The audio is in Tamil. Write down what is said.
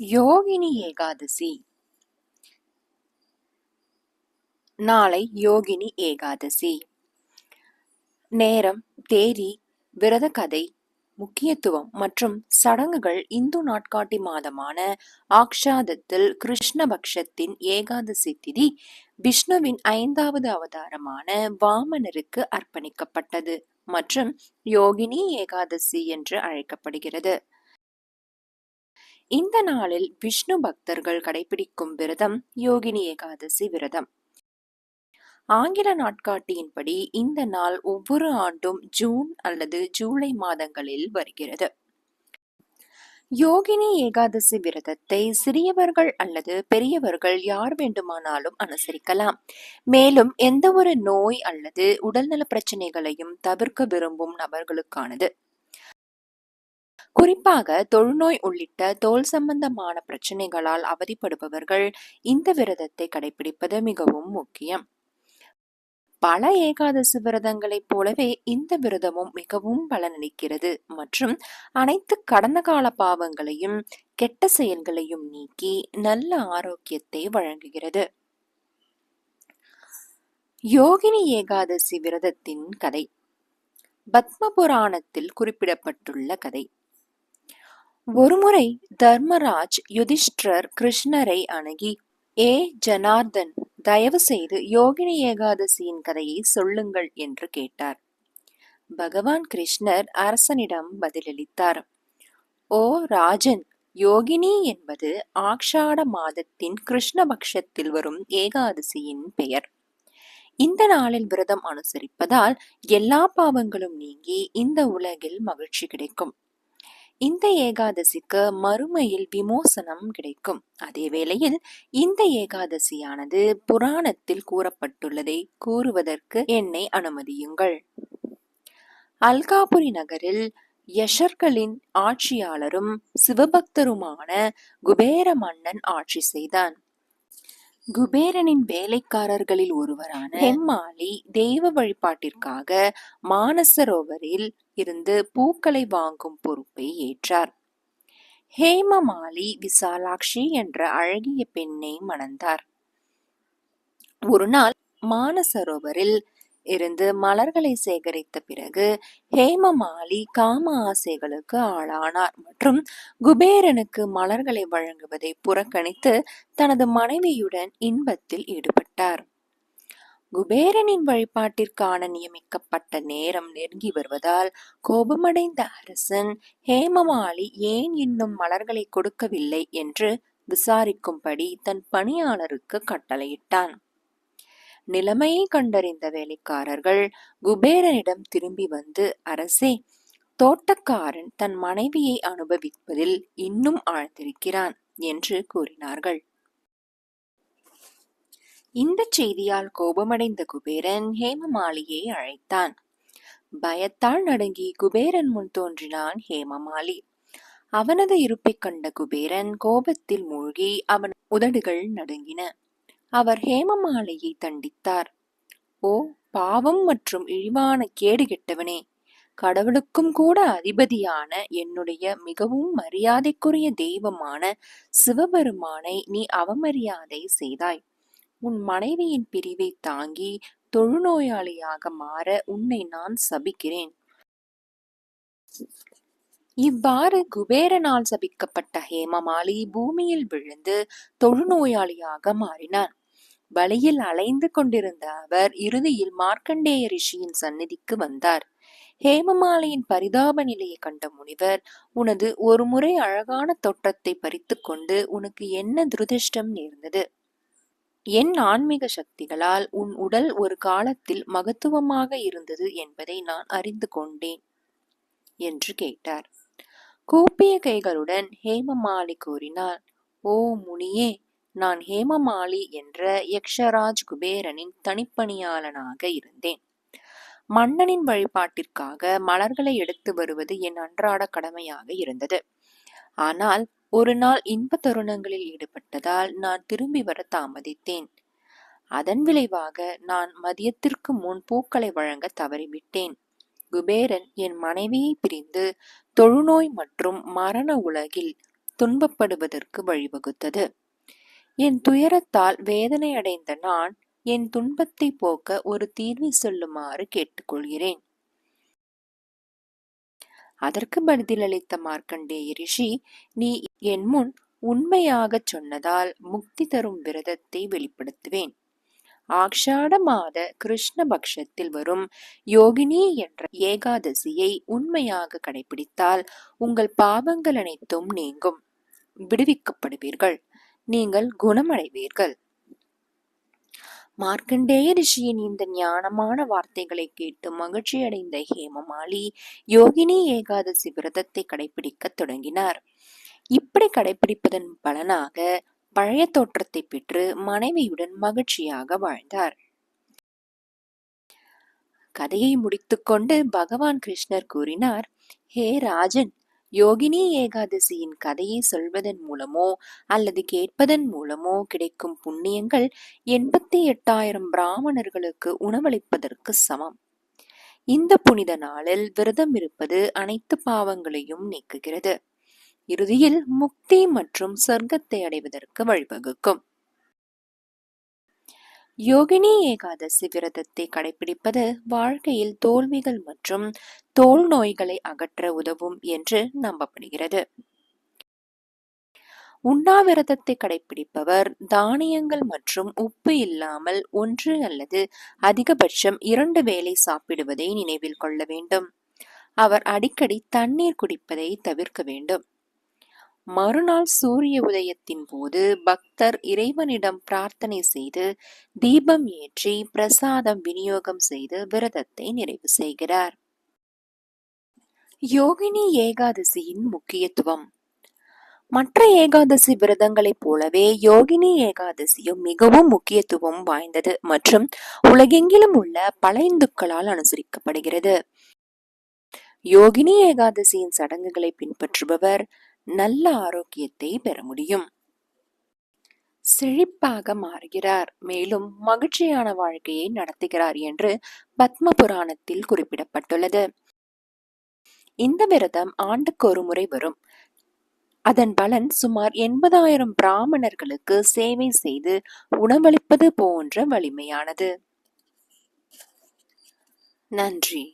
யோகினி ஏகாதசி. நாளை யோகினி ஏகாதசி. நேரம் தேதி விரத கதை முக்கியத்துவம் மற்றும் சடங்குகள் இந்து நாட்காட்டி மாதமான ஆக்ஷாதத்தில் கிருஷ்ணபக்ஷத்தின் ஏகாதசி திதி விஷ்ணுவின் ஐந்தாவது அவதாரமான வாமனருக்கு அர்ப்பணிக்கப்பட்டது மற்றும் யோகினி ஏகாதசி என்று அழைக்கப்படுகிறது. இந்த நாளில் விஷ்ணு பக்தர்கள் கடைபிடிக்கும் விரதம் யோகினி ஏகாதசி விரதம். ஆங்கில நாட்காட்டியின்படி இந்த நாள் ஒவ்வொரு ஆண்டும் ஜூன் அல்லது ஜூலை மாதங்களில் வருகிறது. யோகினி ஏகாதசி விரதத்தை சிறியவர்கள் அல்லது பெரியவர்கள் யார் வேண்டுமானாலும் அனுசரிக்கலாம். மேலும் எந்த ஒரு நோய் அல்லது உடல்நல பிரச்சனைகளையும் தவிர்க்க விரும்பும் நபர்களுக்கானது. குறிப்பாக தொழுநோய் உள்ளிட்ட தோல் சம்பந்தமான பிரச்சனைகளால் அவதிப்படுபவர்கள் இந்த விரதத்தை கடைபிடிப்பது மிகவும் முக்கியம். பல ஏகாதசி விரதங்களைப் போலவே இந்த விரதமும் மிகவும் பலனளிக்கிறது. மற்றும் அனைத்து கடந்த கால பாவங்களையும் கெட்ட செயல்களையும் நீக்கி நல்ல ஆரோக்கியத்தை வழங்குகிறது. யோகினி ஏகாதசி விரதத்தின் கதை. பத்ம புராணத்தில் குறிப்பிடப்பட்டுள்ள கதை. ஒருமுறை தர்மராஜ் யுதிஷ்டர் கிருஷ்ணரை அணுகி ஏ ஜனார்தன் தயவு செய்து யோகினி ஏகாதசியின் கதையை சொல்லுங்கள் என்று கேட்டார். பகவான் கிருஷ்ணர் அரசனிடம் பதிலளித்தார் ஓ ராஜன் யோகினி என்பது ஆக்ஷாட மாதத்தின் கிருஷ்ணபக்ஷத்தில் வரும் ஏகாதசியின் பெயர். இந்த நாளில் விரதம் அனுசரிப்பதால் எல்லா பாவங்களும் நீங்கி இந்த உலகில் மகிழ்ச்சி கிடைக்கும். இந்த ஏகாதசிக்கு மறுமையில் விமோசனம் கிடைக்கும். அதே வேளையில் இந்த ஏகாதசியானது புராணத்தில் கூறப்பட்டுள்ளதை கூறுவதற்கு என்னை அனுமதியுங்கள். அல்காபுரி நகரில் யஷர்களின் ஆட்சியாளரும் சிவபக்தருமான குபேர மன்னன் ஆட்சி செய்தான். குபேரனின் வேலைக்காரர்களில் ஒருவரான ஹெம்மாளி தெய்வ வழிபாட்டிற்காக மானசரோவரில் இருந்து பூக்களை வாங்கும் பொறுப்பை ஏற்றார். ஹேமமாலி விசாலாட்சி என்ற அழகிய பெண்ணை மணந்தார். ஒரு நாள் மானசரோவரில் இருந்து மலர்களை சேகரித்த பிறகு ஹேமமாலி காம ஆசைகளுக்கு ஆளானார். மற்றும் குபேரனுக்கு மலர்களை வழங்குவதை புறக்கணித்து தனது மனைவியுடன் இன்பத்தில் ஈடுபட்டார். குபேரனின் வழிபாட்டிற்கான நியமிக்கப்பட்ட நேரம் நெருங்கி வருவதால் கோபமடைந்த அரசன் ஹேமமாலி ஏன் இன்னும் மலர்களை கொடுக்கவில்லை? என்று விசாரிக்கும்படி தன் பணியாளருக்கு கட்டளையிட்டான். நிலைமையை கண்டறிந்த வேலைக்காரர்கள் குபேரனிடம் திரும்பி வந்து அரசே தோட்டக்காரன் தன் மனைவியை அனுபவிப்பதில் இன்னும் ஆழ்ந்திருக்கிறான் என்று கூறினார்கள். இந்த செய்தியால் கோபமடைந்த குபேரன் ஹேமமாலியை அழைத்தான். பயத்தால் நடுங்கி குபேரன் முன் தோன்றினான் ஹேமமாலி. அவனது இருப்பைக் கண்ட குபேரன் கோபத்தில் மூழ்கி அவன் உதடுகள் நடுங்கின. அவர் ஹேமமாலையை தண்டித்தார். ஓ பாவம் மற்றும் இழிவான கேடு கெட்டவனே கடவுளுக்கும் கூட அதிபதியான என்னுடைய மிகவும் மரியாதைக்குரிய தெய்வமான சிவபெருமானை நீ அவமரியாதை செய்தாய். உன் மனைவியின் பிரிவை தாங்கி தொழுநோயாளியாக மாற உன்னை நான் சபிக்கிறேன். இவ்வாறு குபேரனால் சபிக்கப்பட்ட ஹேமமாலி பூமியில் விழுந்து தொழுநோயாளியாக மாறினான். வழியில் அலைந்து கொண்டிருந்த அவர் இறுதியில் மார்க்கண்டேய ரிஷியின் சந்நிதிக்கு வந்தார். ஹேமமாலையின் பரிதாப நிலையை கண்ட முனிவர் உனது ஒரு முறை அழகான தோற்றத்தை பறித்து கொண்டு உனக்கு என்ன துரதிருஷ்டம் நேர்ந்தது? என் ஆன்மீக சக்திகளால் உன் உடல் ஒரு காலத்தில் மகத்துவமாக இருந்தது என்பதை நான் அறிந்து கொண்டேன் என்று கேட்டார். கூப்பிய கைகளுடன் ஹேமமாலி கூறினார் ஓ முனியே நான் ஹேமமாலி என்ற யக்ஷராஜ் குபேரனின் தனிப்பணியாளனாக இருந்தேன். மன்னனின் வழிபாட்டிற்காக மலர்களை எடுத்து வருவது என் அன்றாட கடமையாக இருந்தது. ஆனால் ஒரு நாள் இன்ப தருணங்களில் ஈடுபட்டதால் நான் திரும்பி வர தாமதித்தேன். அதன் விளைவாக நான் மதியத்திற்கு முன் பூக்களை வழங்க தவறிவிட்டேன். குபேரன் என் மனைவியை பிரிந்து தொழுநோய் மற்றும் மரண உலகில் துன்பப்படுவதற்கு வழிவகுத்தது. என் துயரத்தால் வேதனை அடைந்த நான் என் துன்பத்தை போக்க ஒரு தீர்வை சொல்லுமாறு கேட்டுக்கொள்கிறேன். அதற்கு பதிலளித்த மார்க்கண்டேய ரிஷி நீ என் முன் உண்மையாகச் சொன்னதால் முக்தி தரும் விரதத்தை வெளிப்படுத்துவேன். ஆக்ஷாட மாத கிருஷ்ண பக்ஷத்தில் வரும் யோகினி என்ற ஏகாதசியை உண்மையாக கடைபிடித்தால் உங்கள் பாவங்கள் அனைத்தும் நீங்கும். விடுவிக்கப்படுவீர்கள். நீங்கள் குணமடைவீர்கள். மார்க்கண்டேய ரிஷியின் இந்த ஞானமான வார்த்தைகளை கேட்டு மகிழ்ச்சி அடைந்த ஹேமமாலி யோகினி ஏகாதசி விரதத்தை கடைபிடிக்க தொடங்கினார். இப்படி கடைபிடிப்பதன் பலனாக பழைய தோற்றத்தை பெற்று மனைவியுடன் மகிழ்ச்சியாக வாழ்ந்தார். கதையை முடித்துக்கொண்டு பகவான் கிருஷ்ணர் கூறினார் ஹே ராஜன் யோகினி ஏகாதசியின் கதையை சொல்வதன் மூலமோ அல்லது கேட்பதன் மூலமோ கிடைக்கும் புண்ணியங்கள் எண்பத்தி எட்டாயிரம் பிராமணர்களுக்கு உணவளிப்பதற்கு சமம். இந்த புனித நாளில் விரதம் இருப்பது அனைத்து பாவங்களையும் நீக்குகிறது. இறுதியில் முக்தி மற்றும் சொர்க்கத்தை அடைவதற்கு வழிவகுக்கும். யோகினி ஏகாதசி விரதத்தை கடைபிடிப்பது வாழ்க்கையில் தோல்விகள் மற்றும் தோல் நோய்களை அகற்ற உதவும் என்று நம்பப்படுகிறது. உண்ணாவிரதத்தை கடைபிடிப்பவர் தானியங்கள் மற்றும் உப்பு இல்லாமல் ஒன்று அல்லது அதிகபட்சம் இரண்டு வேளை சாப்பிடுவதை நினைவில் கொள்ள வேண்டும். அவர் அடிக்கடி தண்ணீர் குடிப்பதை தவிர்க்க வேண்டும். மறுநாள் சூரிய உதயத்தின் போது பக்தர் இறைவனிடம் பிரார்த்தனை செய்து தீபம் ஏற்றி பிரசாதம் விநியோகம் செய்து விரதத்தை நிறைவு செய்கிறார். யோகினி ஏகாதசியின் முக்கியத்துவம். மற்ற ஏகாதசி விரதங்களைப் போலவே யோகினி ஏகாதசியும் மிகவும் முக்கியத்துவம் வாய்ந்தது மற்றும் உலகெங்கிலும் உள்ள பல இந்துக்களால் அனுசரிக்கப்படுகிறது. யோகினி ஏகாதசியின் சடங்குகளை பின்பற்றுபவர் நல்ல ஆரோக்கியத்தை பெற முடியும். செழிப்பாக மாறுகிறார். மேலும் மகிழ்ச்சியான வாழ்க்கையை நடத்துகிறார் என்று பத்ம புராணத்தில் குறிப்பிடப்பட்டுள்ளது. இந்த விரதம் ஆண்டுக்கு ஒரு முறை வரும். அதன் பலன் சுமார் எண்பதாயிரம் பிராமணர்களுக்கு சேவை செய்து உணவளிப்பது போன்ற வலிமையானது. நன்றி.